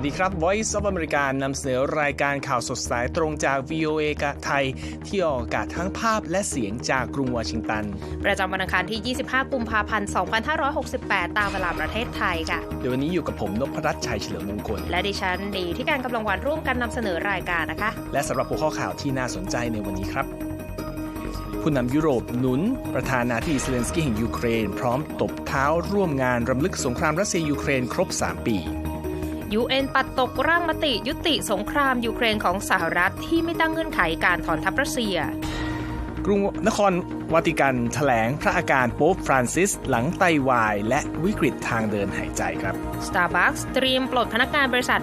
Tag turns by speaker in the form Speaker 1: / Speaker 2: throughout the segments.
Speaker 1: วัสดีครับ Voice of America นำเสนอรายการข่าวสดสายตรงจาก VOA กะไทย ที่ออกอากาศทั้งภาพและเสียงจากกรุงวอชิงตัน
Speaker 2: ประจำวันอังคารที่ 25 กุมภาพันธ์ 2568 ตามเวลาประเทศไทยค่ะ
Speaker 1: เดี๋ยววันนี้อยู่กับผมนพรัตน์ชัยเฉลิมมงคล
Speaker 2: และดิฉันดีที่การกำลังวันร่วมกันนำเสนอรายการนะคะ
Speaker 1: และสำหรับหัวข้อข่าวที่น่าสนใจในวันนี้ครับผู้นำยุโรปหนุน ประธานาธิบดีเซเลนสกี้แห่งยูเครน พร้อมตบเท้าร่วมงานรำลึกสงครามรัสเซียยูเครนครบ 3 ปี
Speaker 2: UN ปัดตกร่างมติยุติสงครามยูเครนของสหรัฐที่ไม่ตั้งเงื่อนไขการถอนทัพรัสเซีย
Speaker 1: กรุงนครวาติกันแถลงพระอาการโป๊ปฟรานซิส หลังไตวาย และวิกฤตทางเดินหายใจครับ
Speaker 2: Starbucks เตรียมปลดพนักงานบริษัท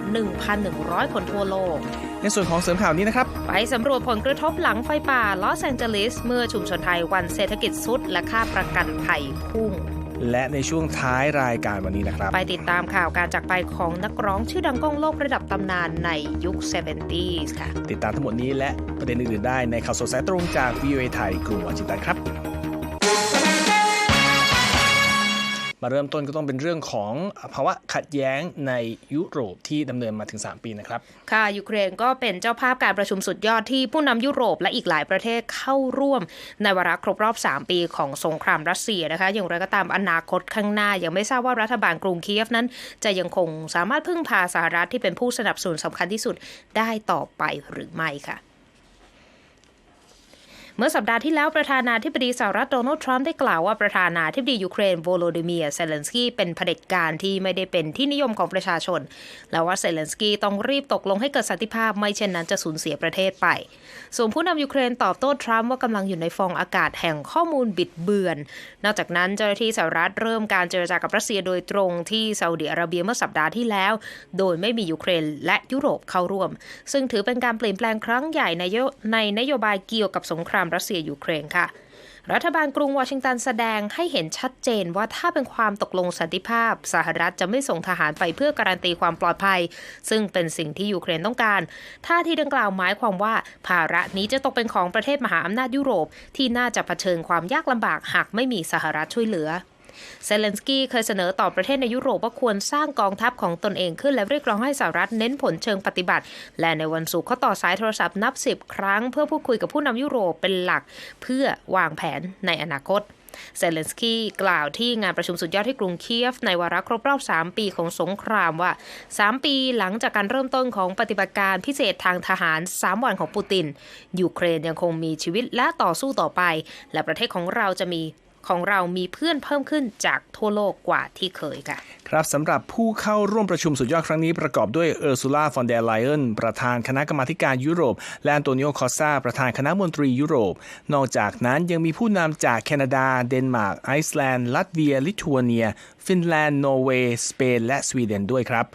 Speaker 2: 1,100 คนทั่วโลก
Speaker 1: ในส่วนของเสริมข่าวนี้นะครับ
Speaker 2: ไปสำรวจผลกระทบหลังไฟป่าลอสแองเจลิส เมื่อชุมชนไทยวันเศรษฐกิจสุดและค่าประกันภัยพุ่ง
Speaker 1: และในช่วงท้ายรายการวันนี้นะครับ
Speaker 2: ไปติดตามข่าวการจากไปของนักร้องชื่อดังก้องโลกระดับตำนานในยุค 70s ค่ะ
Speaker 1: ติดตามทั้งหมดนี้และประเด็นอื่นๆได้ในข่าวสดสายตรงจาก VOA ไทยกรุงวอชิงตันครับ มาเริ่มต้นก็ต้องเป็นเรื่องของภาวะขัดแย้งในยุโรปที่ดำเนินมาถึง 3 ปีนะครับ
Speaker 2: ค่ะ ยูเครนก็เป็นเจ้าภาพการประชุมสุดยอดที่ผู้นำยุโรปและอีกหลายประเทศเข้าร่วม ในวาระครบรอบ 3 ปีของสงครามรัสเซียนะคะ อย่างไรก็ตามอนาคตข้างหน้า ยังไม่ทราบว่ารัฐบาลกรุงเคียฟนั้น จะยังคงสามารถพึ่งพาสหรัฐที่เป็นผู้สนับสนุนสำคัญที่สุดได้ต่อไปหรือไม่ค่ะ เมื่อสัปดาห์ที่แล้วประธานาธิบดีสหรัฐโดนัลด์ทรัมป์ได้กล่าวว่าประธานาธิบดียูเครนโวโลดิเมียเซเลนสกี้เป็นเผด็จการที่ไม่ได้เป็นที่นิยมของประชาชน และว่าเซเลนสกี้ต้องรีบตกลงให้เกิดสันติภาพไม่เช่นนั้นจะสูญเสียประเทศไป ส่วนผู้นำยูเครนตอบโต้ทรัมป์ว่ากำลังอยู่ในฟองอากาศแห่งข้อมูลบิดเบือน นอกจากนั้นเจ้าหน้าที่สหรัฐเริ่มการเจรจากับรัสเซียโดยตรงที่ซาอุดิอาระเบียเมื่อสัปดาห์ที่แล้ว โดยไม่มียูเครนและยุโรปเข้าร่วม ซึ่งถือเป็นการเปลี่ยนแปลงครั้งใหญ่ในในนโยบายเกี่ยวกับสงครามรัสเซียยูเครนค่ะ รัฐบาลกรุงวอชิงตันแสดงให้เห็นชัดเจนว่าถ้าเป็นความตกลงสันติภาพ สหรัฐจะไม่ส่งทหารไปเพื่อการันตีความปลอดภัย ซึ่งเป็นสิ่งที่ยูเครนต้องการท่าที่ดังกล่าวหมายความว่า ภาระนี้จะตกเป็นของประเทศมหาอำนาจยุโรป ที่น่าจะเผชิญความยากลำบากหากไม่มีสหรัฐช่วยเหลือ เซเลนสกี้เคยเสนอต่อประเทศในยุโรปว่าควรสร้างกองทัพของตนเองขึ้น และเรียกร้องให้สหรัฐเน้นผลเชิงปฏิบัติ และในวันศุกร์เขาต่อสายโทรศัพท์นับสิบครั้ง เพื่อพูดคุยกับผู้นำยุโรปเป็นหลัก เพื่อวางแผนในอนาคตเซเลนสกี้กล่าวที่งานประชุมสุดยอดที่กรุงเคียฟ ในวาระครบรอบ 3 ปีของสงครามว่า 3 ปีหลังจากการเริ่มต้นของปฏิบัติการพิเศษทางทหาร 3 วันของปูติน ยูเครนยังคงมีชีวิตและต่อสู้ต่อไป และประเทศของเราจะมี ของเรามีเพื่อนเพิ่มขึ้นจากทั่วโลกกว่าที่เคยค่ะ
Speaker 1: ครับสำหรับผู้เข้าร่วมประชุมสุดยอดครั้งนี้ประกอบด้วยเออร์ซูล่าฟอนเดลไลเอนประธานคณะกรรมาการยุโรป และอันโตนิโอคอสซาประธานคณะมนตรียุโรป นอกจากนั้นยังมีผู้นำจากแคนาดา เดนมาร์กไอซ์แลนด์ ลัตเวีย ลิทัวเนีย ฟินแลนด์ นอร์เวย์ สเปน และสวีเดนด้วยครับ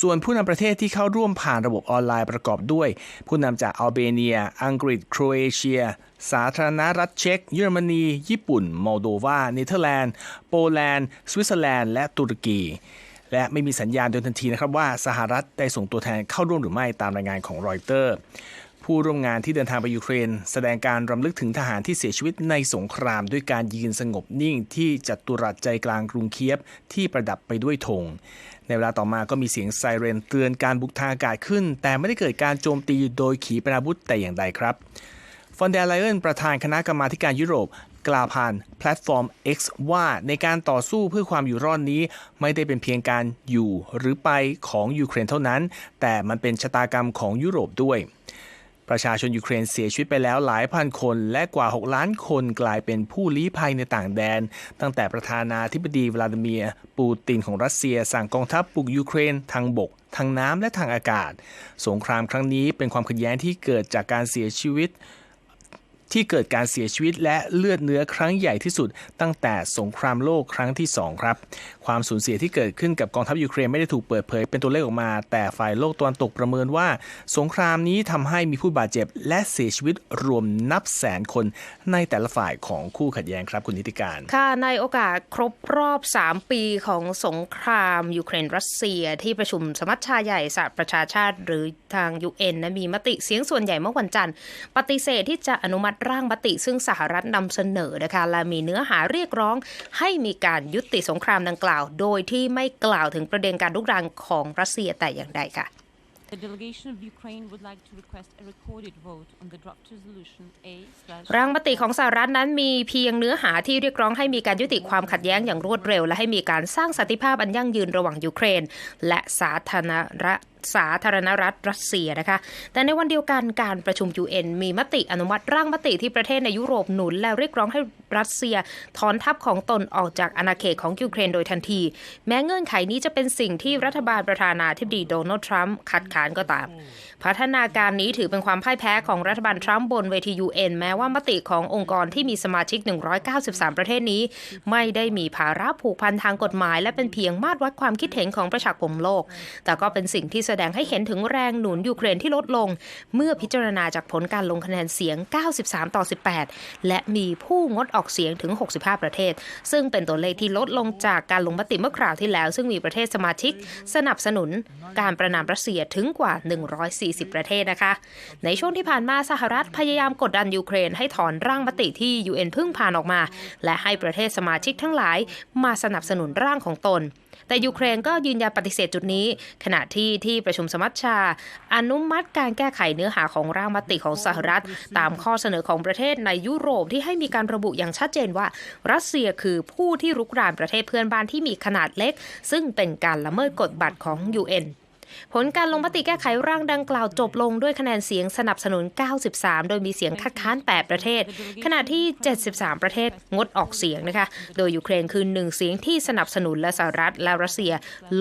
Speaker 1: ส่วนผู้นำประเทศที่เข้าร่วมผ่านระบบออนไลน์ประกอบด้วย ผู้นำจากอัลเบเนีย อังกฤษ โครเอเชีย สาธารณรัฐเช็ก เยอรมนี ญี่ปุ่น มอลโดวา เนเธอร์แลนด์ โปแลนด์ สวิตเซอร์แลนด์ และตุรกี และไม่มีสัญญาณโดยทันทีนะครับว่าสหรัฐได้ส่งตัวแทนเข้าร่วมหรือไม่ตามรายงานของรอยเตอร์ ผู้ร่วมงานที่เดินทางไปยูเครน แสดงการรำลึกถึงทหารที่เสียชีวิตในสงคราม ด้วยการยืนสงบนิ่งที่จัตุรัสใจกลางกรุงเคียฟที่ประดับไปด้วยธงในเวลาต่อมาก็มีเสียงไซเรนเตือนการบุกทางอากาศขึ้น แต่ไม่ได้เกิดการโจมตีโดยขีปนาวุธแต่อย่างใดครับฟอนเดร์ไลเอนประธานคณะกรรมาธิการยุโรป กล่าวผ่านแพลตฟอร์ม X ว่าในการต่อสู้เพื่อความอยู่รอดนี้ ไม่ได้เป็นเพียงการอยู่หรือไปของยูเครนเท่านั้น แต่มันเป็นชะตากรรมของยุโรปด้วย ประชาชนยูเครนเสียชีวิตไปแล้วหลายพันคน และกว่า 6 ล้านคนกลายเป็นผู้ลี้ภัยในต่างแดน ตั้งแต่ประธานาธิบดีวลาดิเมียร์ปูตินของรัสเซียสั่งกองทัพบุกยูเครนทางบกทางน้ำและทางอากาศ สงครามครั้งนี้เป็นความขัดแย้งที่เกิดจากการเสียชีวิตที่เกิดการเสียชีวิตและเลือดเนื้อครั้งใหญ่ที่สุด ตั้งแต่สงครามโลกครั้งที่ 2 ครับ ความสูญเสียที่เกิดขึ้นกับกองทัพยูเครนไม่ได้ถูกเปิดเผยเป็นตัวเลขออกมา แต่ฝ่ายโลกตะวันตกประเมินว่า สงครามนี้ทำให้มีผู้บาดเจ็บ และเสียชีวิตรวมนับแสนคนในแต่ละฝ่ายของคู่ขัดแย้งครับคุณนิติการ
Speaker 2: ค่ะในโอกาสครบรอบ 3 ปีของสงครามยูเครนรัสเซีย ที่ประชุมสมัชชาใหญ่สหประชาชาติ หรือทาง UN นะมีมติเสียงส่วนใหญ่เมื่อวันจันทร์ ปฏิเสธที่จะอนุมัติร่างมติซึ่งสหรัฐนำเสนอนะคะและมีเนื้อหาเรียกร้องให้มีการยุติสงครามดังกล่าวาว โดยที่ไม่กล่าวถึงประเด็นการลุกรานของรัสเซียแต่อย่างใดค่ะ
Speaker 3: The delegation of Ukraine would like to request a recorded vote on the draft resolution A slash
Speaker 2: ร่างมติของสหรัฐนั้นมีเพียงเนื้อหาที่เรียกร้องให้มีการยุติความขัดแย้งอย่างรวดเร็ว และให้มีการสร้างสันติภาพอันยั่งยืนระหว่างยูเครน และสาธารณรัฐสาธารณรัฐรัสเซียนะคะ แต่ในวันเดียวกันการประชุม UN มีมติอนุมัติร่างมติที่ประเทศในยุโรปหนุน และเรียกร้องให้รัสเซียถอนทัพของตนออกจากอาณาเขตของยูเครนโดยทันที แม้เงื่อนไขนี้จะเป็นสิ่งที่รัฐบาลประธานาธิบดีโดนัลด์ทรัมป์คัดค้านก็ตาม พัฒนาการนี้ถือเป็นความพ่ายแพ้ของรัฐบาลทรัมป์บนเวที UN แม้ว่ามติขององค์กรที่มีสมาชิก 193 ประเทศนี้ ไม่ได้มีภาระผูกพันทางกฎหมาย และเป็นเพียงมาตรวัดความคิดเห็นของประชาคมโลก แต่ก็เป็นสิ่งที่แสดงให้เห็นถึงแรงหนุนยูเครนที่ลดลง เมื่อพิจารณาจากผลการลงคะแนนเสียง 93 ต่อ 18 และมีผู้งดออกเสียงถึง 65 ประเทศ ซึ่งเป็นตัวเลขที่ลดลงจากการลงมติเมื่อคราวที่แล้ว ซึ่งมีประเทศสมาชิก สนับสนุนการประนามรัสเซียถึงกว่า 140 ประเทศนะคะ ในช่วงที่ผ่านมาสหรัฐพยายามกดดันยูเครนให้ถอนร่างมติที่ UN เพิ่งผ่านออกมา และให้ประเทศสมาชิกทั้งหลาย มาสนับสนุนร่างของตน แต่ยูเครนก็ยืนยันปฏิเสธจุดนี้ ขณะที่ที่ประชุมสมัชชา อนุมัติการแก้ไขเนื้อหาของร่างมติของสหรัฐ ตามข้อเสนอของประเทศในยุโรปที่ให้มีการระบุอย่างชัดเจนว่า รัสเซียคือผู้ที่รุกรานประเทศเพื่อนบ้านที่มีขนาดเล็ก ซึ่งเป็นการละเมิดกฎบัตรของ UN ผลการลงมติแก้ไขร่างดังกล่าวจบลงด้วยคะแนนเสียงสนับสนุน 93 โดยมีเสียงคัดค้าน 8 ประเทศ ขณะที่ 73 ประเทศงดออกเสียงนะคะ โดยยูเครนคือหนึ่งเสียงที่สนับสนุนและสหรัฐและรัสเซีย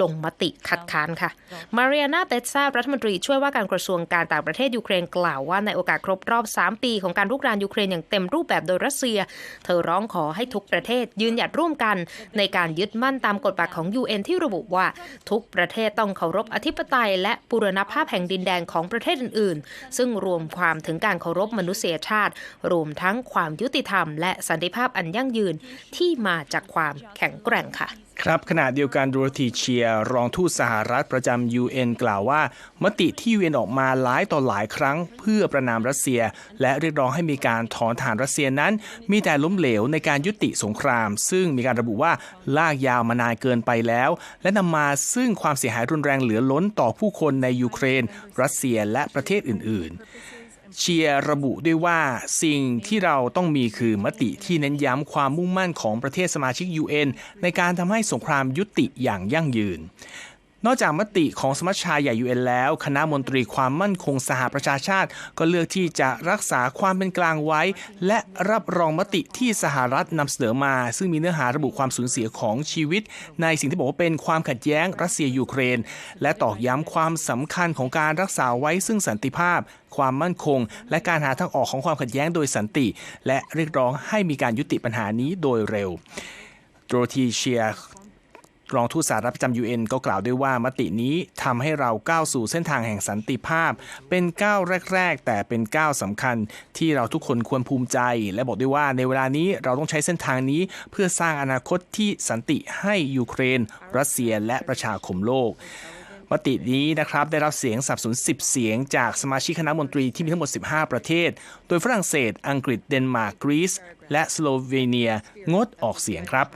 Speaker 2: ลงมติคัดค้านค่ะ มาเรียนาเบตซารัฐมนตรีช่วยว่าการกระทรวงการต่างประเทศยูเครนกล่าวว่าในโอกาสครบรอบ 3 ปีของการรุกรานยูเครนอย่างเต็มรูปแบบโดยรัสเซีย เธอร้องขอให้ทุกประเทศยืนหยัดร่วมกัน ในการยึดมั่นตามกฎบัตรของ UN ที่ระบุว่าทุกประเทศต้องเคารพอธิปปไตยและปุรณภาพแห่งดินแดนของประเทศอื่น ๆ ซึ่งรวมความถึงการเคารพมนุษยชาติ รวมทั้งความยุติธรรม และสันติภาพอันยั่งยืนที่มาจากความแข็งแกร่งค่ะ
Speaker 1: ครับขณะเดียวกันโดโรธีเชียรองทูตสหรัฐประจำ UN กล่าวว่า มติที่ UN ออกมาหลายต่อหลายครั้ง เพื่อประนามรัสเซีย และเรียกร้องให้มีการถอนฐานรัสเซียนั้น มีแต่ล้มเหลวในการยุติสงคราม ซึ่งมีการระบุว่าลากยาวมานานเกินไปแล้ว และนำมาซึ่งความเสียหายรุนแรงเหลือล้นต่อผู้คนในยูเครน รัสเซียและประเทศอื่น ๆ เชียร์ระบุด้วยว่าสิ่งที่เราต้องมีคือมติที่เน้นย้ำความมุ่งมั่นของประเทศสมาชิก UN ในการทำให้สงครามยุติอย่างยั่งยืน นอกจากมติของสมัชชาใหญ่ UN แล้ว คณะมนตรีความมั่นคงสหประชาชาติ ก็เลือกที่จะรักษาความเป็นกลางไว้ และรับรองมติที่สหรัฐนำเสนอมา ซึ่งมีเนื้อหาระบุความสูญเสียของชีวิต ในสิ่งที่บอกว่าเป็นความขัดแย้งรัสเซียยูเครน และตอกย้ำความสำคัญของการรักษาไว้ซึ่งสันติภาพ ความมั่นคง และการหาทางออกของความขัดแย้งโดยสันติ และเรียกร้องให้มีการยุติปัญหานี้โดยเร็วโดรธีเชีย รองทูตสหรัฐประจำ UN ก็กล่าวด้วยว่ามตินี้ทำให้เราก้าวสู่เส้นทางแห่งสันติภาพ เป็นก้าวแรก ๆ แต่เป็นก้าวสำคัญที่เราทุกคนควรภูมิใจ และบอกด้วยว่าในเวลานี้เราต้องใช้เส้นทางนี้ เพื่อสร้างอนาคตที่สันติให้ยูเครน รัสเซียและประชาคมโลกมตินี้นะครับได้รับเสียงสนับสนุน10 เสียงจากสมาชิกคณะมนตรีที่มีทั้งหมด 15 ประเทศ โดยฝรั่งเศส อังกฤษ เดนมาร์ก กรีซ และสโลเวเนีย งดออกเสียงครับ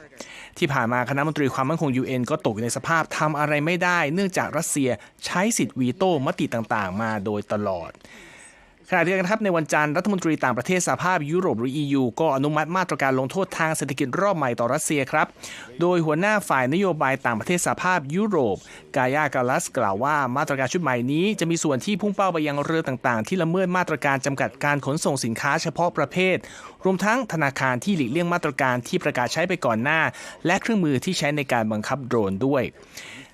Speaker 1: ที่ผ่านมาคณะมนตรีความมั่นคง UN ก็ตกอยู่ในสภาพทำอะไรไม่ได้ เนื่องจากรัสเซียใช้สิทธิ์วีโต้มติต่างๆ มาโดยตลอด ขณะเดียวกันครับในวันจันทร์รัฐมนตรีต่างประเทศสหภาพยุโรปหรือ EU ก็อนุมัติมาตรการลงโทษทางเศรษฐกิจรอบใหม่ต่อรัสเซียครับ โดยหัวหน้าฝ่ายนโยบายต่างประเทศสหภาพยุโรป กายากาลัสกล่าวว่ามาตรการชุดใหม่นี้จะมีส่วนที่พุ่งเป้าไปยังเรือต่างๆ ที่ละเมิดมาตรการจำกัดการขนส่งสินค้าเฉพาะประเภท รวมทั้งธนาคารที่หลีกเลี่ยงมาตรการที่ประกาศใช้ไปก่อนหน้า และเครื่องมือที่ใช้ในการบังคับโดรนด้วย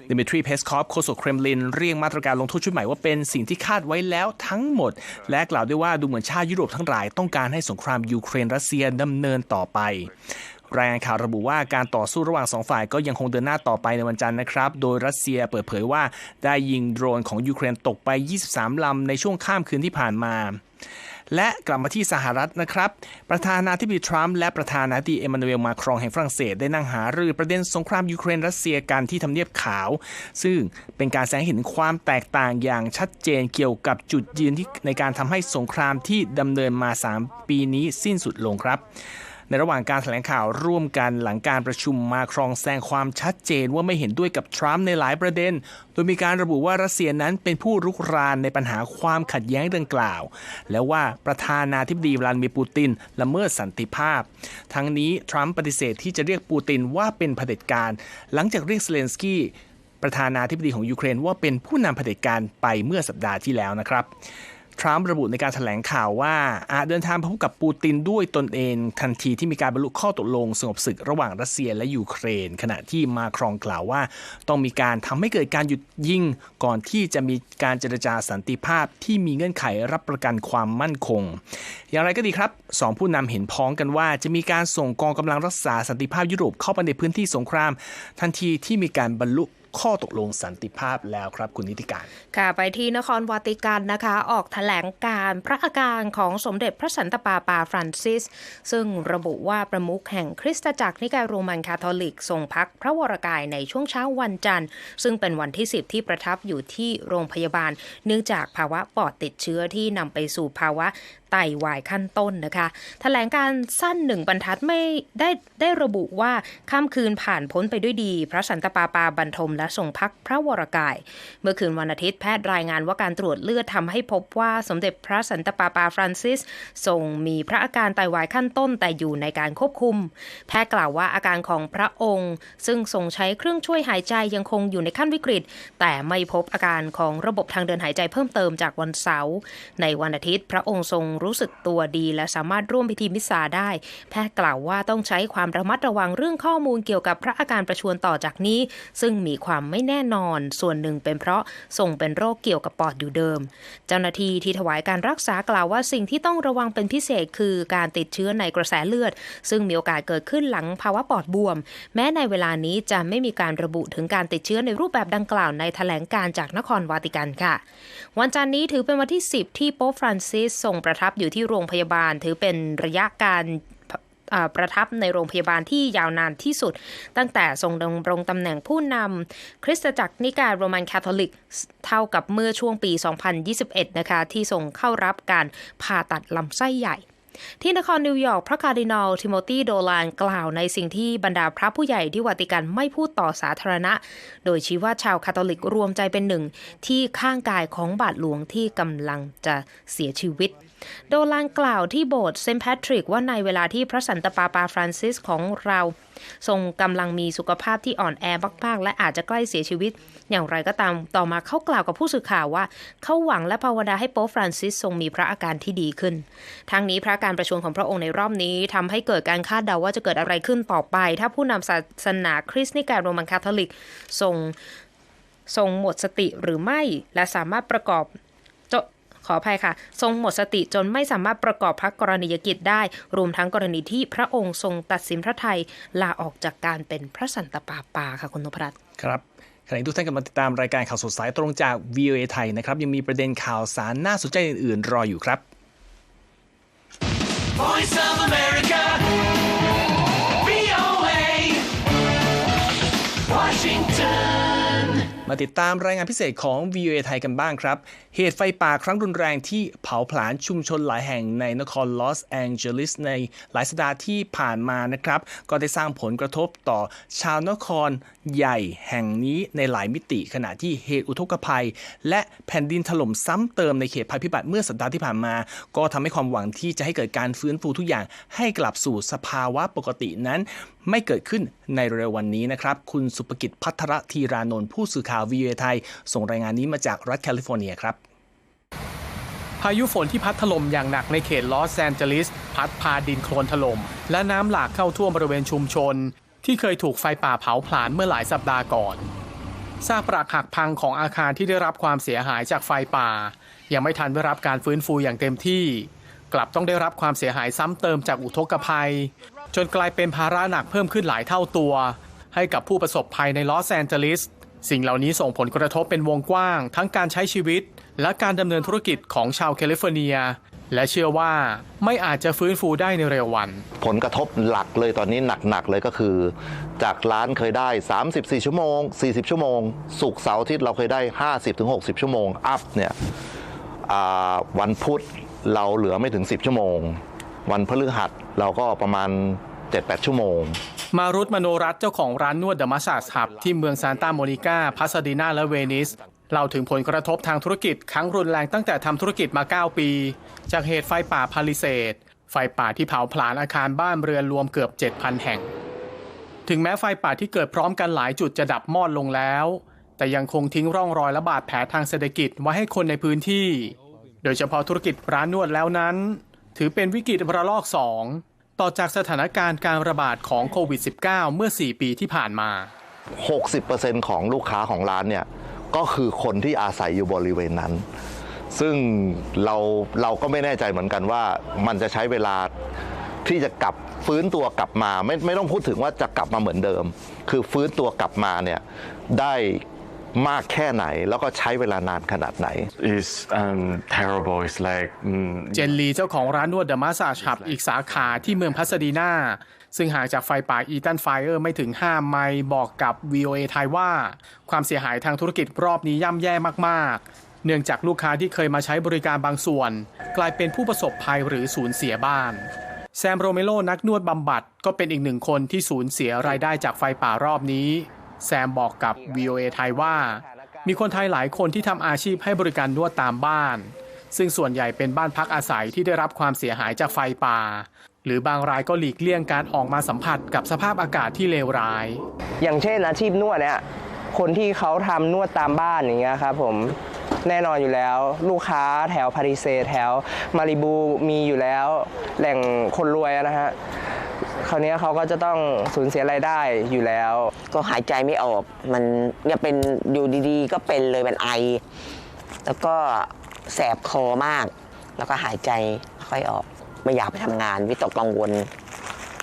Speaker 1: ดิมิทรีเพสคอฟโฆษกเครมลินเรียกมาตรการลงโทษชุดใหม่ว่าเป็นสิ่งที่คาดไว้แล้วทั้งหมด และกล่าวด้วยว่าดูเหมือนชาติยุโรปทั้งหลายต้องการให้สงครามยูเครนรัสเซียดำเนินต่อไปรายงานข่าวระบุว่าการต่อสู้ระหว่างสองฝ่ายก็ยังคงเดินหน้าต่อไปในวันจันทร์นะครับ โดยรัสเซียเปิดเผยว่าได้ยิงโดรนของยูเครนตกไป 23 ลำในช่วงข้ามคืนที่ผ่านมา และกลับมาที่สหรัฐนะครับ ประธานาธิบดีทรัมป์และประธานาธิบดีเอมานูเอลมาครองแห่งฝรั่งเศสได้นั่งหารือประเด็นสงครามยูเครนรัสเซียกันที่ทำเนียบขาว ซึ่งเป็นการแสดงห้เห็นความแตกต่างอย่างชัดเจนเกี่ยวกับจุดยืนที่ในการทำให้สงครามที่ดำเนินมา 3 ปีนี้สิ้นสุดลงครับ ในระหว่างการแถลงข่าวร่วมกันหลังการประชุมมาครองแสดงความชัดเจนว่าไม่เห็นด้วยกับทรัมป์ในหลายประเด็น โดยมีการระบุว่ารัสเซียนั้นเป็นผู้รุกรานในปัญหาความขัดแย้งดังกล่าว และว่าประธานาธิบดีวลาดิมีร์ปูตินละเมิดสันติภาพ ทั้งนี้ทรัมป์ปฏิเสธที่จะเรียกปูตินว่าเป็นเผด็จการ หลังจากเรียกเซเลนสกี้ประธานาธิบดีของยูเครนว่าเป็นผู้นำเผด็จการไปเมื่อสัปดาห์ที่แล้วนะครับ ทรัมป์ระบุในการแถลงข่าวว่าอาจเดินทางไปพบกับปูตินด้วยตนเองทันทีที่มีการบรรลุข้อตกลงสงบศึกระหว่างรัสเซียและยูเครน ขณะที่มาครองกล่าวว่า ต้องมีการทำให้เกิดการหยุดยิง ก่อนที่จะมีการเจรจาสันติภาพที่มีเงื่อนไขรับประกันความมั่นคง อย่างไรก็ดีครับสองผู้นำเห็นพ้องกันว่าจะมีการส่งกองกำลังรักษาสันติภาพยุโรปเข้าไปในพื้นที่สงคราม ทันทีที่มีการบรรลุ ข้อตกลงสันติภาพแล้วครับคุณนิติการ
Speaker 2: ค่ะไปที่นครวาติกันนะคะ ออกแถลงการพระอาการของสมเด็จพระสันตะปาปาฟรานซิส ซึ่งระบุว่าประมุขแห่งคริสตจักรนิกายโรมันคาทอลิกทรงพักพระวรกายในช่วงเช้าวันจันทร์ ซึ่งเป็นวันที่ 10 ที่ประทับอยู่ที่โรงพยาบาล เนื่องจากภาวะปอดติดเชื้อที่นำไปสู่ภาวะไตวายขั้นต้นนะคะแถลงการสั้นหนึ่งบรรทัดไม่ได้ได้ระบุว่าค่ำคืนผ่านพ้นไปด้วยดี พระสันตะปาปาบรรทมและทรงพักพระวรกาย เมื่อคืนวันอาทิตย์แพทย์รายงานว่าการตรวจเลือดทำให้พบว่าสมเด็จพระสันตะปาปาฟรานซิสทรงมีพระอาการไตวายขั้นต้นแต่อยู่ในการควบคุม แพทย์กล่าวว่าอาการของพระองค์ ซึ่งทรงใช้เครื่องช่วยหายใจยังคงอยู่ในขั้นวิกฤต แต่ไม่พบอาการของระบบทางเดินหายใจเพิ่มเติมจากวันเสาร์ในวันอาทิตย์ พระองค์ทรงรู้สึกตัวดี และสามารถร่วมพิธีมิสซาได้ แพทย์กล่าวว่าต้องใช้ความระมัดระวังเรื่องข้อมูลเกี่ยวกับพระอาการประชวรต่อจากนี้ ซึ่งมีความไม่แน่นอน ส่วนหนึ่งเป็นเพราะทรงเป็นโรคเกี่ยวกับปอดอยู่เดิม เจ้าหน้าที่ที่ถวายการรักษากล่าวว่าสิ่งที่ต้องระวังเป็นพิเศษคือการติดเชื้อในกระแสเลือด ซึ่งมีโอกาสเกิดขึ้นหลังภาวะปอดบวม แม้ในเวลานี้จะไม่มีการระบุถึงการติดเชื้อในรูปแบบดังกล่าวในแถลงการจากนครวาติกันค่ะ วันจันทร์นี้ถือเป็นวันที่ 10 ที่โป๊ปฟรานซิสทรงประทับอยู่ที่โรงพยาบาล ถือเป็นระยะการ ประทับในโรงพยาบาลที่ยาวนานที่สุด ตั้งแต่ทรงดำรงตำแหน่งผู้นำคริสตจักรนิกายโรมันคาทอลิก เท่ากับเมื่อช่วงปี 2021 นะคะ ที่ทรงเข้ารับการผ่าตัดลำไส้ใหญ่ที่นครนิวยอร์กพระคาร์ดินัลทิโมธีโดลานกล่าวในสิ่งที่บรรดาพระผู้ใหญ่ที่วาติกันไม่พูดต่อสาธารณะ โดยชี้ว่าชาวคาทอลิกรวมใจเป็นหนึ่ง ที่ข้างกายของบาทหลวงที่กำลังจะเสียชีวิต โดลานกล่าวที่โบสถ์เซนต์แพทริกว่าในเวลาที่พระสันตะปาปาฟรานซิสของเรา ทรงกำลังมีสุขภาพที่อ่อนแอมากๆ และอาจจะใกล้เสียชีวิต อย่างไรก็ตามต่อมาเขากล่าวกับผู้สื่อข่าวว่า เขาหวังและภาวนาให้โป๊ฟรานซิสทรงมีพระอาการที่ดีขึ้น ทั้งนี้พระการประชวรของพระองค์ในรอบนี้ทำให้เกิดการคาดเดาว่าจะเกิดอะไรขึ้นต่อไป ถ้าผู้นำศาสนาคริสต์นิกายโรมันคาทอลิกทรงทรงหมดสติหรือไม่ และสามารถประกอบ ขออภัยค่ะ ทรงหมดสติจนไม่สามารถประกอบพระกรณียกิจได้ รวมทั้งกรณีที่พระองค์ทรงตัดสินพระไทยลาออกจากการเป็นพระสันตะปาปาค่ะคุณนพรัตน์
Speaker 1: ครับขณะนี้ทุกท่านกำลังติดตามรายการข่าวสดสายตรงจาก VOA ไทยนะครับ ยังมีประเด็นข่าวสารน่าสนใจอื่นๆ รออยู่ครับ
Speaker 4: Voice of America.
Speaker 1: มาติดตามรายงานพิเศษของ VOA ไทยกันบ้างครับ เหตุไฟป่าครั้งรุนแรงที่เผาผลาญชุมชนหลายแห่งในนครลอสแองเจลิสในหลายสัปดาห์ที่ผ่านมานะครับ ก็ได้สร้างผลกระทบต่อชาวนคร ใหญ่แห่งนี้ในหลายมิติขณะที่เหตุอุทกภัย และแผ่นดินถล่มซ้ำเติมในเขตภัยพิบัติเมื่อสัปดาห์ที่ผ่านมา ก็ทำให้ความหวังที่จะให้เกิดการฟื้นฟูทุกอย่างให้กลับสู่สภาวะปกตินั้น ไม่เกิดขึ้นในเร็ววันนี้นะครับ คุณสุภกิจพัทรธีรานนท์ผู้สื่อข่าววีไทย ส่งรายงานนี้มาจากรัฐแคลิฟอร์เนียครับ
Speaker 5: พายุฝนที่พัดถล่มอย่างหนักในเขตลอสแอนเจลิส พัดพาดินโคลนถล่มและน้ำหลากเข้าท่วมบริเวณชุมชน ที่เคยถูกไฟป่าเผาผลาญเมื่อหลายสัปดาห์ก่อนซากปรักหักพังของอาคารที่ได้รับความเสียหายจากไฟป่า ยังไม่ทันได้รับการฟื้นฟูอย่างเต็มที่ กลับต้องได้รับความเสียหายซ้ำเติมจากอุทกภัย จนกลายเป็นภาระหนักเพิ่มขึ้นหลายเท่าตัว ให้กับผู้ประสบภัยในลอสแอนเจลิสสิ่งเหล่านี้ส่งผลกระทบเป็นวงกว้าง ทั้งการใช้ชีวิต และการดำเนินธุรกิจของชาวแคลิฟอร์เนีย และเชื่อว่าไม่อาจจะฟื้นฟูได้ในเร็ววัน
Speaker 6: ผลกระทบหลักเลยตอนนี้หนักๆเลยก็คือ จากร้านเคยได้ 34 ชั่วโมง 40 ชั่วโมง สุกร์เสาร์อาทิตย์เราเคยได้ 50-60 ชั่วโมงอัพเนี่ยอ่าวันพุธเราเหลือไม่ถึง 10 ชั่วโมง วันพฤหัสเราก็ประมาณ 7-8 ชั่วโมง
Speaker 5: มารุตมโนรัตน์เจ้าของร้านนวดเดอะมัสซาสฮับที่เมืองซานตาโมนิกาพาสดีนาและเวนิส เล่าถึงผลกระทบทางธุรกิจครั้งรุนแรงตั้งแต่ทำธุรกิจมา 9 ปี จากเหตุไฟป่าพาลิเซดไฟป่าที่เผาผลาญอาคารบ้านเรือนรวมเกือบ 7,000 แห่ง ถึงแม้ไฟป่าที่เกิดพร้อมกันหลายจุดจะดับมอดลงแล้ว แต่ยังคงทิ้งร่องรอยและบาดแผลทางเศรษฐกิจไว้ให้คนในพื้นที่ โดยเฉพาะธุรกิจร้านนวดแล้วนั้น ถือเป็นวิกฤตระลอก 2 ต่อจากสถานการณ์การระบาดของโควิด -19 เมื่อ 4 ปีที่ผ่านมา
Speaker 6: 60%ของลูกค้าของร้านเนี่ย ก็คือคนที่อาศัยอยู่บริเวณนั้น ซึ่งเราเราก็ไม่แน่ใจเหมือนกันว่ามันจะใช้เวลาที่จะกลับฟื้นตัวกลับมาไม่ไม่ต้องพูดถึงว่าจะกลับมาเหมือนเดิม คือฟื้นตัวกลับมาเนี่ยได้มากแค่ไหนแล้วก็ใช้เวลานานขนาดไหน
Speaker 7: is um, terrible. It's like mm,
Speaker 5: เจนลีเจ้าของร้านนวดเดอะมาสซาชับอีกสาขาที่เมืองพัสดีนา ซึ่งห่างจากไฟป่าอีตันไฟเออร์ไม่ถึง 5 ไมล์บอกกับ VOA ไทยว่า ความเสียหายทางธุรกิจรอบนี้ย่ำแย่มากๆ เนื่องจากลูกค้าที่เคยมาใช้บริการบางส่วน กลายเป็นผู้ประสบภัยหรือสูญเสียบ้านแซมโรเมโลนักนวดบำบัดก็เป็นอีกหนึ่งคนที่สูญเสียรายได้จากไฟป่ารอบนี้ แซมบอกกับ VOA ไทยว่า มีคนไทยหลายคนที่ทำอาชีพให้บริการนวดตามบ้าน ซึ่งส่วนใหญ่เป็นบ้านพักอาศัยที่ได้รับความเสียหายจากไฟป่า หรือบางรายก็หลีกเลี่ยงการออกมาสัมผัสกับสภาพอากาศที่เลวร้าย
Speaker 8: อย่างเช่นอาชีพนวดเนี่ยคนที่เขาทำนวดตามบ้านอย่างเงี้ยครับผมแน่นอนอยู่แล้ว ลูกค้าแถวพาริเซแถวมาริบูมีอยู่แล้ว แหล่งคนรวยนะฮะคราวเนี้ยเขาก็จะต้องสูญเสียรายได้อยู่แล้ว
Speaker 9: ก็หายใจไม่ออก มันเนี่ยเป็นอยู่ดีๆ ก็เป็นเลยเป็นไอ แล้วก็แสบคอมาก แล้วก็หายใจไม่ค่อยออก ไม่อยากไปทำงานวิตกกังวล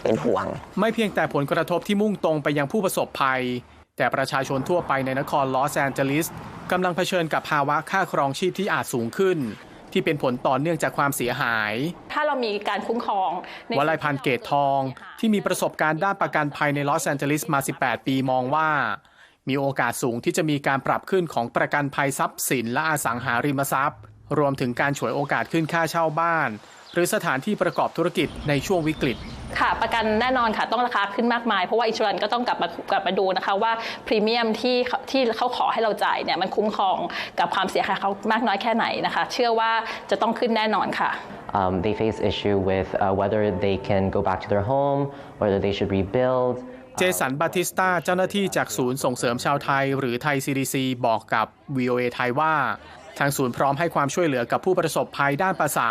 Speaker 9: เป็นห่วง
Speaker 5: ไม่เพียงแต่ผลกระทบที่มุ่งตรงไปยังผู้ประสบภัย แต่ประชาชนทั่วไปในนครลอสแอนเจลิสกำลังเผชิญกับภาวะค่าครองชีพที่อาจสูงขึ้น ที่เป็นผลต่อเนื่องจากความเสียหาย
Speaker 10: ถ้าเรามีการคุ้มครองใน
Speaker 5: วลัยพันธ์เกตทอง ที่มีประสบการณ์ด้านประกันภัยในลอสแอนเจลิสมา 18 ปีมองว่า มีโอกาสสูงที่จะมีการปรับขึ้นของประกันภัยทรัพย์สินและอสังหาริมทรัพย์ รวมถึงการฉวยโอกาสขึ้นค่าเช่าบ้าน หรือสถานที่ประกอบธุรกิจในช่วงวิกฤต
Speaker 10: ค่ะประกันแน่นอนค่ะต้องราคาขึ้นมากมาย เพราะว่าอินชัวรันก็ต้องกลับมากลับมาดูนะคะว่าพรีเมียมที่เขาที่เขาขอให้เราจ่ายเนี่ยมันคุ้มครองกับความเสียหายเขามากน้อยแค่ไหนนะคะ เชื่อว่าจะต้องขึ้นแน่นอนค่ะ
Speaker 11: Um, they face issue with uh, whether they can go back to their home, whether they should rebuild.
Speaker 5: เจสันบาติสตาเจ้าหน้าที่จากศูนย์ส่งเสริมชาวไทย หรือไทย CDC บอกกับ VOA ไทยว่า ทางศูนย์พร้อมให้ความช่วยเหลือกับผู้ประสบภัยด้านภาษา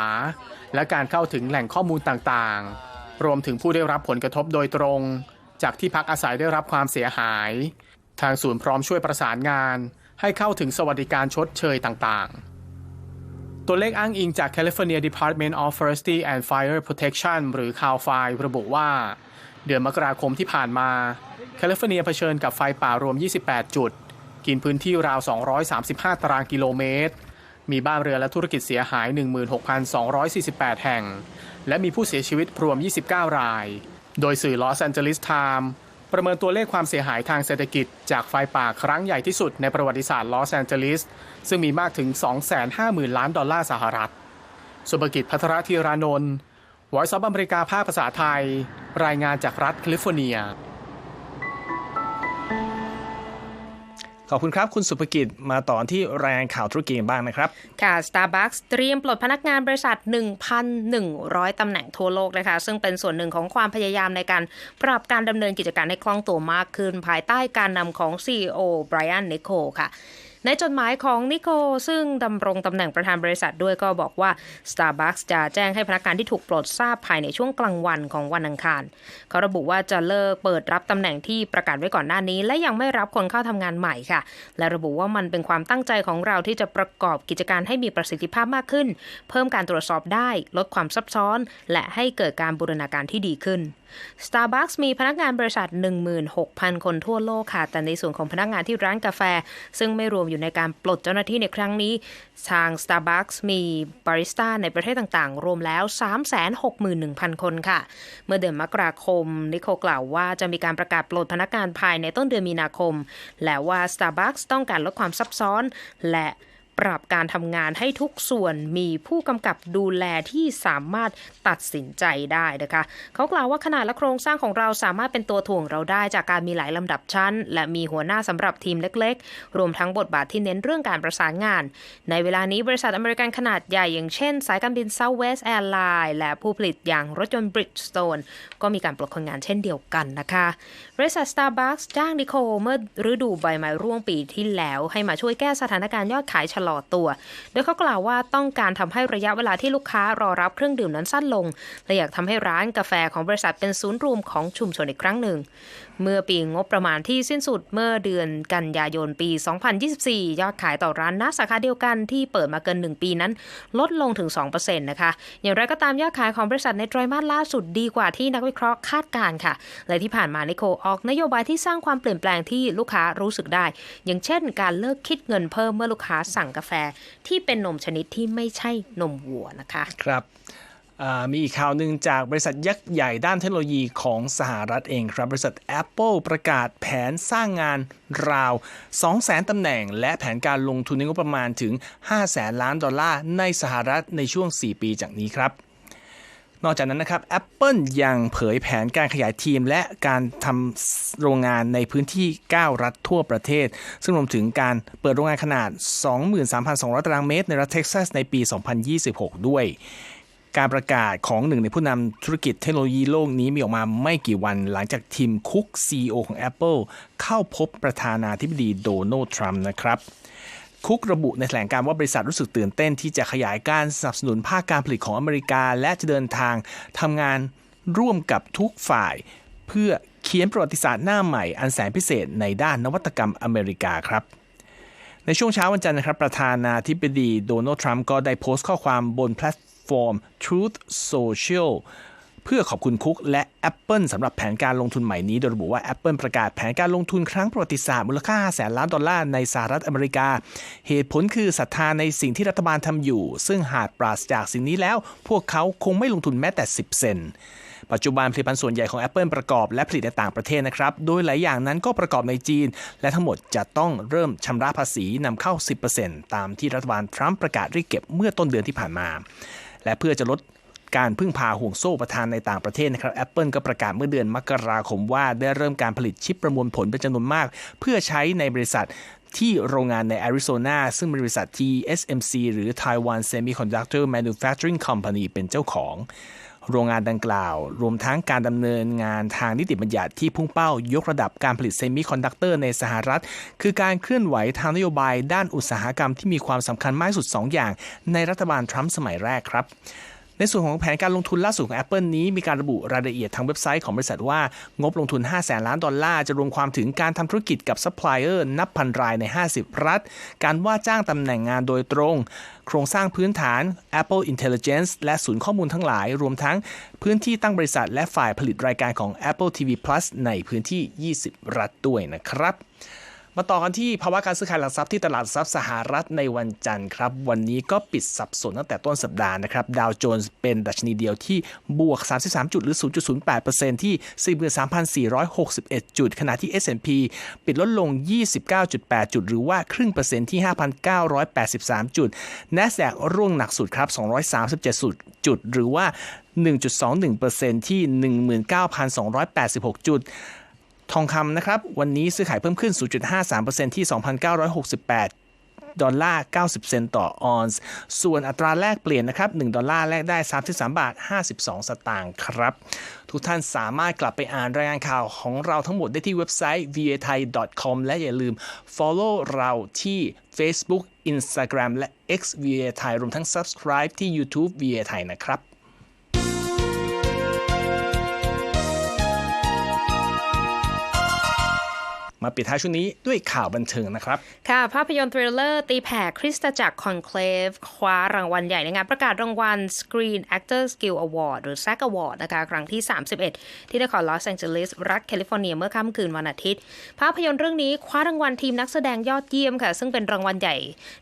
Speaker 5: และการเข้าถึงแหล่งข้อมูลต่างๆ รวมถึงผู้ได้รับผลกระทบโดยตรง จากที่พักอาศัยได้รับความเสียหาย ทางศูนย์พร้อมช่วยประสานงาน ให้เข้าถึงสวัสดิการชดเชยต่างๆ ตัวเลขอ้างอิงจาก California Department of Forestry and Fire Protection หรือ CAL FIRE ระบุว่า เดือนมกราคมที่ผ่านมา แคลิฟอร์เนียเผชิญกับไฟป่ารวม 28 จุด กินพื้นที่ราว 235 ตารางกิโลเมตร มีบ้านเรือและธุรกิจเสียหาย 16,248 แห่ง และมีผู้เสียชีวิตรวม 29 ราย โดยสื่อลอสแอนเจลิสไทม์ประเมินตัวเลขความเสียหายทางเศรษฐกิจจากไฟป่าครั้งใหญ่ที่สุดในประวัติศาสตร์ลอสแอนเจลิส ซึ่งมีมากถึง 250,000 ล้านดอลลาร์สหรัฐ สุภกิจพัทรธีรานนท์วอยซ์อเมริกาภาคภาษาไทย รายงานจากรัฐแคลิฟอร์เนีย
Speaker 1: ขอบคุณครับ คุณสุภกิจมาต่อที่แรงข่าวธุรกิจบ้างนะครับ
Speaker 2: ค่ะ Starbucks เตรียมปลดพนักงานบริษัท 1,100 ตำแหน่งทั่วโลกนะคะ ซึ่งเป็นส่วนหนึ่งของความพยายามในการปรับการดำเนินกิจการให้คล่องตัวมากขึ้น ภายใต้การนำของ CEO ไบรอันนิโคลค่ะ ในจดหมายของนิโคลซึ่งดำรงตำแหน่งประธานบริษัทด้วยก็บอกว่า Starbucks จะแจ้งให้พนักงานที่ถูกปลดทราบภายในช่วงกลางวันของวันอังคาร เขาระบุว่าจะเลิกเปิดรับตำแหน่งที่ประกาศไว้ก่อนหน้านี้ และยังไม่รับคนเข้าทำงานใหม่ค่ะ และระบุว่ามันเป็นความตั้งใจของเราที่จะประกอบกิจการให้มีประสิทธิภาพมากขึ้น เพิ่มการตรวจสอบได้ ลดความซับซ้อน และให้เกิดการบูรณาการที่ดีขึ้น Starbucks มีพนักงานบริษัท 16,000 คนทั่วโลกค่ะ แต่ในส่วนของพนักงานที่ร้านกาแฟ ซึ่งไม่รวมอยู่ในการปลดเจ้าหน้าที่ในครั้งนี้ทาง Starbucks มีบาริสต้าในประเทศต่างๆ รวมแล้ว 361,000 คนค่ะ เมื่อเดือนมกราคม นิโคลกล่าวว่าจะมีการประกาศปลดพนักงานภายในต้นเดือนมีนาคม และว่า Starbucks ต้องการลดความซับซ้อนและ ปรับการทำงานให้ทุกส่วนมีผู้กำกับดูแลที่สามารถตัดสินใจได้นะคะ เขากล่าวว่าขนาดและโครงสร้างของเราสามารถเป็นตัวถ่วงเราได้จากการมีหลายลำดับชั้น และมีหัวหน้าสำหรับทีมเล็กๆ รวมทั้งบทบาทที่เน้นเรื่องการประสานงาน ในเวลานี้บริษัทอเมริกันขนาดใหญ่อย่างเช่น สายการบิน Southwest Airlines และผู้ผลิตอย่างรถยนต์ Bridgestone ก็มีการปลดคนงานเช่นเดียวกันนะคะ บริษัท Starbucks จ้างนิโคเมื่อฤดูใบไม้ร่วงปีที่แล้ว ให้มาช่วยแก้สถานการณ์ยอดขายชะลอตัว โดยเขากล่าวว่าต้องการทำให้ระยะเวลาที่ลูกค้ารอรับเครื่องดื่มนั้นสั้นลง และอยากทำให้ร้านกาแฟของบริษัทเป็นศูนย์รวมของชุมชนอีกครั้งหนึ่ง เมื่อปีงบประมาณที่สิ้นสุดเมื่อเดือนกันยายนปี 2024 ยอดขายต่อร้านณสาขาเดียวกันที่เปิดมาเกิน 1 ปีนั้น ลดลงถึง 2%นะคะ อย่างไรก็ตามยอดขายของบริษัทในไตรมาสล่าสุดดีกว่าที่นักวิเคราะห์คาดการณ์ค่ะ และที่ผ่านมานิโคออกนโยบายที่สร้างความเปลี่ยนแปลงที่ลูกค้ารู้สึกได้ อย่างเช่น การเลิกคิดเงินเพิ่มเมื่อลูกค้าสั่งกาแฟที่เป็นนมชนิดที่ไม่ใช่นมวัวนะคะ
Speaker 1: ครับมีอีกข่าวหนึ่งจากบริษัทยักษ์ใหญ่ด้านเทคโนโลยีของสหรัฐเองครับ บริษัท Apple ประกาศแผนสร้างงานราว 200,000ตำแหน่ง และแผนการลงทุนในงบประมาณถึง 500,000 ล้านดอลลาร์ในสหรัฐในช่วง 4 ปีจากนี้ครับ นอกจากนั้นนะครับ Apple ยังเผยแผนการขยายทีม และการทำโรงงานในพื้นที่ 9 รัฐทั่วประเทศ ซึ่งรวมถึงการเปิดโรงงานขนาด 23,200 ตารางเมตร ในรัฐเท็กซัสในปี 2026 ด้วยการประกาศของหนึ่งในผู้นำธุรกิจเทคโนโลยีโลกนี้มีออกมาไม่กี่วันหลังจากทีมคุก CEO ของ Apple เข้าพบประธานาธิบดีโดนัลด์ทรัมป์นะครับ คุกระบุในแถลงการว่าบริษัทรู้สึกตื่นเต้นที่จะขยายการสนับสนุนภาคการผลิตของอเมริกา และจะเดินทางทำงานร่วมกับทุกฝ่าย เพื่อเขียนประวัติศาสตร์หน้าใหม่อันแสนพิเศษในด้านนวัตกรรมอเมริกาครับในช่วงเช้าวันจันทร์นะครับ ประธานาธิบดีโดนัลด์ทรัมป์ก็ได้โพสต์ข้อความบนแพลตฟอร์ม Truth Social เพื่อขอบคุณคุกและ Apple สำหรับแผนการลงทุนใหม่นี้ โดยระบุว่า Apple ประกาศแผนการลงทุนครั้งประวัติศาสตร์มูลค่าแสนล้านดอลลาร์ในสหรัฐอเมริกา เหตุผลคือศรัทธาในสิ่งที่รัฐบาลทำอยู่ ซึ่งหากปราศจากสิ่งนี้แล้ว พวกเขาคงไม่ลงทุนแม้แต่ 10 เซนปัจจุบันผลิตภัณฑ์ส่วนใหญ่ของ Apple ประกอบและผลิตในต่างประเทศนะครับ โดยหลายอย่างนั้นก็ประกอบในจีน และทั้งหมดจะต้องเริ่มชำระภาษีนำเข้า 10%ตามที่รัฐบาลทรัมป์ประกาศเรียกเก็บเมื่อต้นเดือนที่ผ่านมา และเพื่อจะลด การพึ่งพาห่วงโซ่ประทานในต่างประเทศนะครับ Apple ก็ประกาศเมื่อเดือนมกราคมว่าได้เริ่มการผลิตชิปประมวลผลเป็นจำนวนมาก เพื่อใช้ในบริษัทที่โรงงานในแอริโซนาซึ่งบริษัท TSMC หรือ Taiwan Semiconductor Manufacturing Company เป็นเจ้าของโรงงานดังกล่าว รวมทั้งการดำเนินงานทางนิติบัญญัติที่พุ่งเป้ายกระดับการผลิตเซมิคอนดักเตอร์ในสหรัฐ คือการเคลื่อนไหวทางนโยบายด้านอุตสาหกรรมที่มีความสำคัญมากสุด 2 อย่าง ในรัฐบาลทรัมป์สมัยแรกครับ ในส่วนของแผนการลงทุนล่าสุดของ Apple นี้มีการระบุรายละเอียดทางเว็บไซต์ของบริษัทว่า งบลงทุน5แสนล้านดอลลาร์ จะรวมความถึงการทำธุรกิจกับซัพพลายเออร์นับพันรายใน 50 รัฐ การว่าจ้างตำแหน่งงานโดยตรง โครงสร้างพื้นฐาน Apple Intelligence และศูนย์ข้อมูลทั้งหลาย รวมทั้งพื้นที่ตั้งบริษัทและฝ่ายผลิตรายการของ Apple TV Plus ในพื้นที่ 20 รัฐด้วยนะครับ มาต่อกันที่ภาวะการซื้อขายหลักทรัพย์ที่ตลาดทรัพย์สหรัฐในวันจันทร์ครับ วันนี้ก็ปิดสับสนตั้งแต่ต้นสัปดาห์นะครับดาวโจนส์เป็นดัชนีเดียวที่บวก 33 จุดหรือ 0.08%ที่ 43,461 จุด ขณะที่ S&P ปิดลดลง 29.8 จุด หรือว่าครึ่งเปอร์เซ็นต์ที่ 5,983 จุด NASDAQ ร่วงหนักสุดครับ 237 จุด หรือว่า 1.21%ที่ 19,286 จุด ทองคำนะครับ วันนี้ซื้อขายเพิ่มขึ้น 0.53%ที่ 2,968ดอลลาร์ 90 เซนต์ต่อออนซ์ ส่วนอัตราแลกเปลี่ยนนะครับ 1 ดอลลาร์แลกได้ 33 บาท 52 สตางค์ครับ ทุกท่านสามารถกลับไปอ่านรายงานข่าวของเราทั้งหมดได้ที่เว็บไซต์ vathai.com และอย่าลืม follow เราที่ Facebook Instagram และ X VA Thai รวมทั้ง subscribe ที่ YouTube VA Thai นะครับ มาปิดท้ายช่วงนี้ด้วยข่าวบันเทิงนะครับ
Speaker 2: ค่ะ ภาพยนตร์ทริลเลอร์ตีแผ่คริสตจักรคอนเคลฟคว้ารางวัลใหญ่ในงานประกาศรางวัล Screen Actors Guild Award หรือ SAG Award นะคะ ครั้งที่ 31 ที่นครลอสแองเจลิสรัฐแคลิฟอร์เนียเมื่อค่ำคืนวันอาทิตย์ ภาพยนตร์เรื่องนี้คว้ารางวัลทีมนักแสดงยอดเยี่ยมค่ะ ซึ่งเป็นรางวัลใหญ่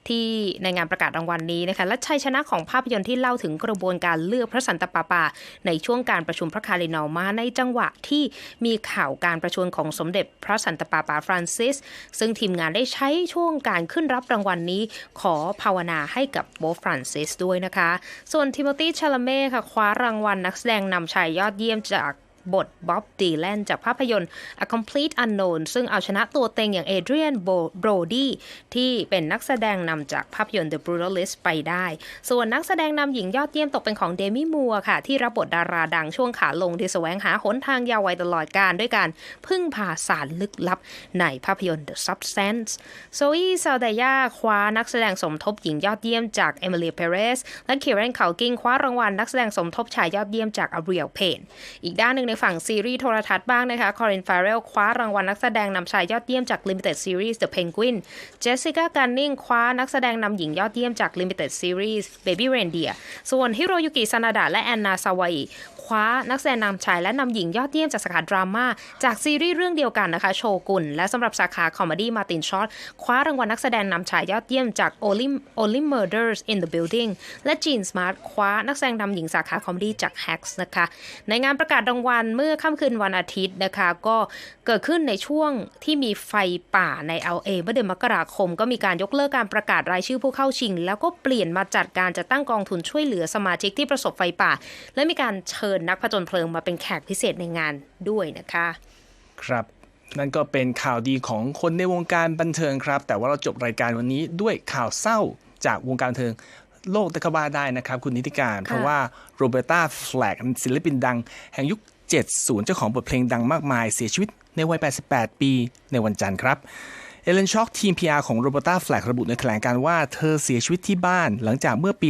Speaker 2: ที่ในงานประกาศรางวัลนี้นะคะ และชัยชนะของภาพยนตร์ที่เล่าถึงกระบวนการเลือกพระสันตะปาปา ในช่วงการประชุมพระคารินอลมาในจังหวะที่มีข่าวการประชวรของสมเด็จพระสันตะปาปาป๋าฟรานซิส ซึ่งทีมงานได้ใช้ช่วงการขึ้นรับรางวัลนี้ ขอภาวนาให้กับโบฟฟรานซิสด้วยนะคะ ส่วนทิโมธีชาลเม่ค่ะคว้ารางวัลนักแสดงนำชายยอดเยี่ยมจาก บทบ๊อบดีแลนจากภาพยนตร์ A Complete Unknown ซึ่งเอาชนะตัวเต็งอย่างเอเดรียนโบรดี้ที่เป็นนักแสดงนำจากภาพยนตร์ The Brutalist ไปได้ ส่วนนักแสดงนำหญิงยอดเยี่ยมตกเป็นของเดมี่มัวค่ะ ที่รับบทดาราดังช่วงขาลงที่แสวงหาหนทางยาวไวตลอดการด้วยการพึ่งพาสารลึกลับในภาพยนตร์ The Substance โซอีซาดายาคว้านักแสดงสมทบหญิงยอดเยี่ยมจากเอมิลีเปเรสและเคเรนคากิงคว้ารางวัลนักแสดงสมทบชายยอดเยี่ยมจากอาเรียลเพนอีกด้านหนึ่งในฝั่งซีรีส์โทรทัศน์บ้างนะคะคอรินฟาเรลคว้ารางวัลนักแสดงนำชายยอดเยี่ยมจาก Limited Series The Penguin เจสสิก้ากันนิงคว้านักแสดงนำหญิงยอดเยี่ยมจาก Limited Series Baby Reindeer ส่วนฮิโรยุกิซานาดะและแอนนาซาวาอิคว้านักแสดงนำชายและนำหญิงยอดเยี่ยมจากสาขาดราม่าจากซีรีส์เรื่องเดียวกันนะคะโชกุนและสำหรับสาขาคอมเมดี้มาตินชอตคว้ารางวัลนักแสดงนำชายยอดเยี่ยมจาก Only Only Murders in the Building และจีนสมาร์ทคว้านักแสดงนำหญิงสาขาคอมเมดี้จาก Hacks นะคะในงานประกาศรางวัลเมื่อค่ำคืนวันอาทิตย์นะคะ ก็เกิดขึ้นในช่วงที่มีไฟป่าใน LA เมื่อเดือนมกราคม ก็มีการยกเลิกการประกาศรายชื่อผู้เข้าชิง แล้วก็เปลี่ยนมาจัดการจัดตั้งกองทุนช่วยเหลือสมาชิกที่ประสบไฟป่า และมีการเชิญนักผจญเพลิงมาเป็นแขกพิเศษในงานด้วยนะคะ
Speaker 1: ครับนั่นก็เป็นข่าวดีของคนในวงการบันเทิงครับ แต่ว่าเราจบรายการวันนี้ด้วยข่าวเศร้าจากวงการบันเทิงโลกตะกบาได้นะครับ คุณนิติการ เพราะว่าโรเบ r ต a าแฟลกศิลปินดัง แห่งยุค 70 เจ้าของบทเพลงดังมากมายเสียชีวิตในวัย 88 ปีในวันจันทร์ครับ เอเลนช็อกทีม PR ของโรเบ r ต a าแฟลกระบุในแถลงการว่าเธอเสียชีวิตที่บ้าน หลังจากเมื่อปี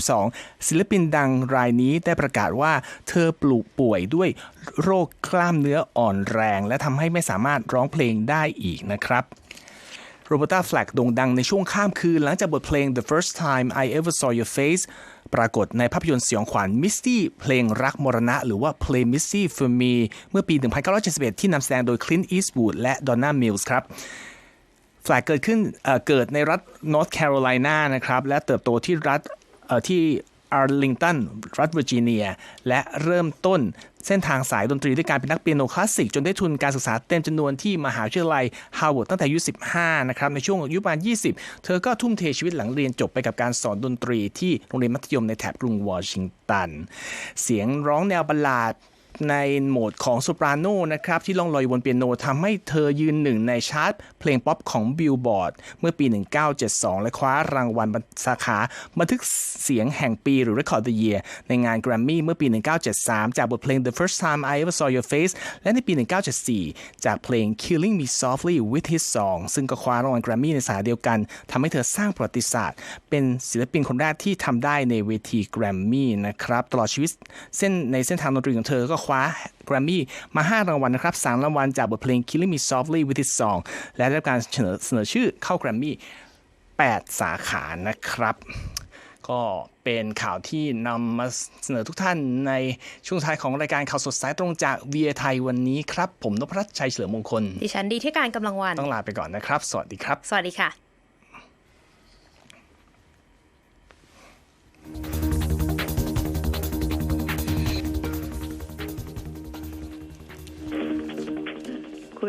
Speaker 1: 2022 ศิลปินดังรายนี้ได้ประกาศว่าเธอปลูกป่วยด้วยโรคกล้ามเนื้ออ่อนแรง และทำให้ไม่สามารถร้องเพลงได้อีกนะครับโรเบ r ต a าแฟลกโด่งดังในช่วงข้ามคืนหลังจากบทเพลง The First Time I Ever Saw Your Face ปรากฏในภาพยนตร์สยองขวัญ Misty เพลงรักมรณะ หรือว่า Play Misty for Me เมื่อปี 1971 ที่นำแสดงโดย Clint Eastwood และ Donna Mills ครับแฟลกเกิดขึ้นเเกิดในรัฐ North Carolina นะครับและเติบโตที่รัฐที่อาร์ลิงตันรัฐเวอร์จิเนีย และเริ่มต้น เส้นทางสายดนตรีด้วยการเป็นนักเปียโนคลาสสิก จนได้ทุนการศึกษาเต็มจำนวนที่มหาวิทยาลัยฮาร์วาร์ดตั้งแต่อายุ 15 นะครับ ในช่วงอายุประมาณ 20 เธอก็ทุ่มเทชีวิตหลังเรียนจบไปกับการสอนดนตรีที่โรงเรียนมัธยมในแถบกรุงวอชิงตัน เสียงร้องแนวบัลลาด ในโหมดของโซปราโนนะครับที่ล่องลอยบนเปียโนทำให้เธอยืนหนึ่งในชาร์ตเพลงป๊อปของบิลบอร์ดเมื่อปี 1972 และคว้ารางวัลสาขาบันทึกเสียงแห่งปีหรือ Record the Year ในงานแกรมมี่เมื่อปี 1973 จากบทเพลง The First Time I Ever Saw Your Face และในปี 1974 จากเพลง Killing Me Softly with His Song ซึ่งก็คว้ารางวัลแกรมมี่ในสาขาเดียวกันทำให้เธอสร้างประวัติศาสตร์ เป็นศิลปินคนแรกที่ทำได้ในเวทีแกรมมี่นะครับตลอดชีวิตเส้นในเส้นทางดนตรีของเธอก็คว้าแกรมมี่มา 5 รางวัลนะครับ3รางวัลจากบทเพลง Killing Me Softly with His Song และได้รับการเสนอเสนอชื่อเข้าแกรมมี่8 สาขานะครับ ก็เป็นข่าวที่นำมาเสนอทุกท่านในช่วงท้ายของรายการข่าวสดสายตรงจาก VA ไทยวันนี้ครับ ผมนพรัตน์ชัยเฉลิมมงคล
Speaker 2: ดิฉันดีที่การกำลังวัน
Speaker 1: ต้องลาไปก่อนนะครับ สวัสดีครับ
Speaker 2: สวัสดีค่ะ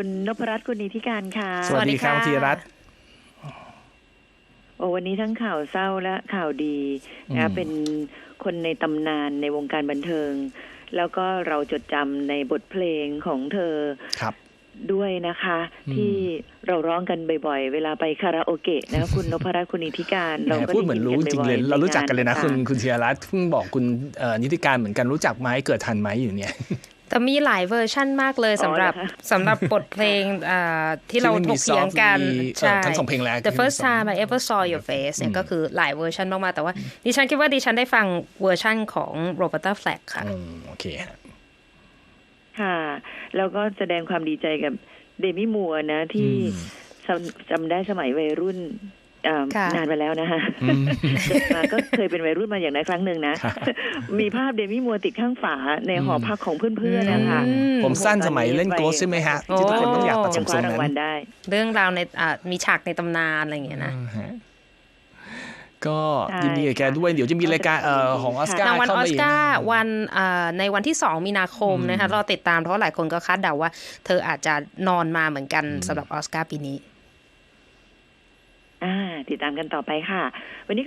Speaker 12: คุณนพรัตน์คุณนิธิการค่ะ
Speaker 1: สวัสดีครับคุณธีรรัตน์
Speaker 12: โอ้วันนี้ทั้งข่าวเศร้าและข่าวดีนะ
Speaker 1: อืม
Speaker 12: เป็นคนในตำนานในวงการบันเทิง แล้วก็เราจดจำในบทเพลงของเธอ
Speaker 1: ครับ
Speaker 12: ด้วยนะคะ
Speaker 1: อืม
Speaker 12: ที่เราร้องกันบ่อยๆ เวลาไปคาราโอเกะนะคุณนพรัตน์คุณนิธิการ
Speaker 1: แห
Speaker 12: เรา
Speaker 1: ม
Speaker 12: ก็
Speaker 1: พูดเหมือนรู้จริงเลย
Speaker 12: ได้น
Speaker 1: เรารู้จักกันเลยนะ
Speaker 12: ใงา
Speaker 1: คุณ
Speaker 12: ต่างๆ
Speaker 1: คุณธีรรัตน์เพิ่งบอกคุณเอ่อนิติการเหมือนกันรู้จักไหมเกิดทันไหมอยู่เนี่ย
Speaker 2: แต่มีหลายเวอร์ชั่นมากเลยสำหรับ
Speaker 12: อ๋อเหรอคะ
Speaker 2: สำหรับบทเพลงอ่าที่เรา
Speaker 1: Killing
Speaker 2: ถ
Speaker 1: Me
Speaker 2: กเถียงกัน
Speaker 1: Softly เอ่อทั้งสองเพลงแรก
Speaker 2: The first
Speaker 1: ทั้งสอง
Speaker 2: time I ever saw your face เนี่ยก็คือหลายเวอร์ชันมากๆ แต่ว่าดิฉันคิดว่าดิฉันได้ฟังเวอร์ชันของ Roberta Flack ค่ะ
Speaker 1: อืมโอเคฮะ
Speaker 12: ค่ะ แล้วก็แสดงความดีใจกับเดมี่มัวร์นะที่
Speaker 1: อืม
Speaker 12: จำจำได้สมัยวัยรุ่นอ่า
Speaker 2: ค่ะ
Speaker 12: นานไปแล้วนะฮะก็เคยเป็นวัยรุ่นมาอย่างไรครั้งหนึ่งนะ มีภาพเดมี่มัวติดข้างฝาในหอพักของเพื่อนๆนะคะ
Speaker 1: ผมสั้นสมัยเล่นโกสใช่ไหมฮะที่ทุกคนต้องอยากประ
Speaker 12: สบมส
Speaker 1: นั้น
Speaker 2: เรื่องราวในมีฉากในตำนานอะไรอย่างเงี้ยนะ
Speaker 1: ก็ยินดีกับแกด้วยเดี๋ยวจะมีรายการของออสการ์
Speaker 2: รางวัลออส
Speaker 1: กา
Speaker 2: ร์วันในวันที่ 2 มีนาคมนะคะรอติดตามเพราะหลายคนก็คาดเดาว่า เธออาจจะนอนมาเหมือนกันสำหรับออสการ์ปีนี้
Speaker 12: ติดตามกันต่อไปค่ะ วันนี้